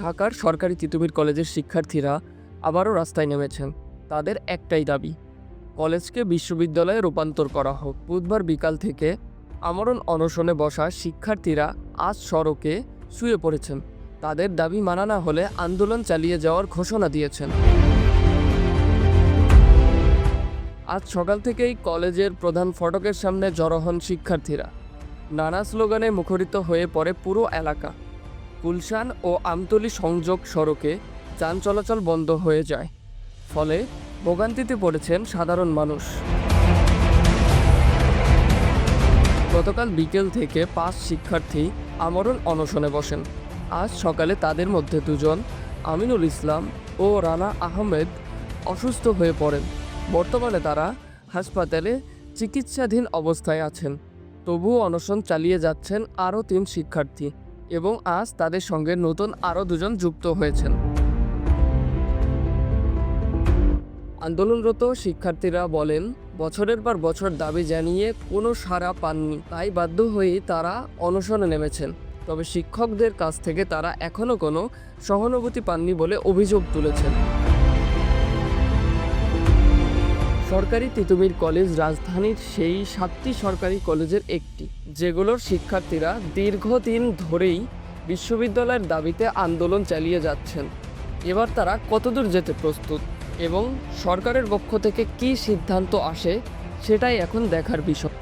ঢাকার সরকারি তিতুমির কলেজের শিক্ষার্থীরা আবারও রাস্তায় নেমেছেন। তাদের একটাই দাবি, কলেজকে বিশ্ববিদ্যালয়ে রূপান্তর করা হোক। বুধবার বিকাল থেকে আমরণ অনশনে বসা শিক্ষার্থীরা আজ সড়কে শুয়ে পড়েছেন। তাদের দাবি মানা না হলে আন্দোলন চালিয়ে যাওয়ার ঘোষণা দিয়েছেন। আজ সকাল থেকেই কলেজের প্রধান ফটকের সামনে জড়ো হন শিক্ষার্থীরা। নানা স্লোগানে মুখরিত হয়ে পড়ে পুরো এলাকা। গুলশান ও আমতলি সংযোগ সড়কে যান চলাচল বন্ধ হয়ে যায়। ফলে ভোগান্তিতে পড়েছেন সাধারণ মানুষ। গতকাল বিকেল থেকে পাঁচ শিক্ষার্থী আমরণ অনশনে বসেন। আজ সকালে তাদের মধ্যে দুজন আমিনুল ইসলাম ও রানা আহমেদ অসুস্থ হয়ে পড়েন। বর্তমানে তারা হাসপাতালে চিকিৎসাধীন অবস্থায় আছেন। তবুও অনশন চালিয়ে যাচ্ছেন আরও তিন শিক্ষার্থী। এবং আজ তাদের সঙ্গে নতুন আরও দুজন যুক্ত হয়েছেন। আন্দোলনরত শিক্ষার্থীরা বলেন, বছরের পর বছর দাবি জানিয়ে কোনো সাড়া পাননি, তাই বাধ্য হয়েই তারা অনশনে নেমেছেন। তবে শিক্ষকদের কাছ থেকে তারা এখনও কোনো সহানুভূতি পাননি বলে অভিযোগ তুলেছেন। সরকারি তিতুমির কলেজ রাজধানীর সেই সাতটি সরকারি কলেজের একটি, যেগুলোর শিক্ষার্থীরা দীর্ঘদিন ধরেই বিশ্ববিদ্যালয়ের দাবিতে আন্দোলন চালিয়ে যাচ্ছেন। এবার তারা কতদূর যেতে প্রস্তুত এবং সরকারের পক্ষ থেকে কি সিদ্ধান্ত আসে, সেটাই এখন দেখার বিষয়।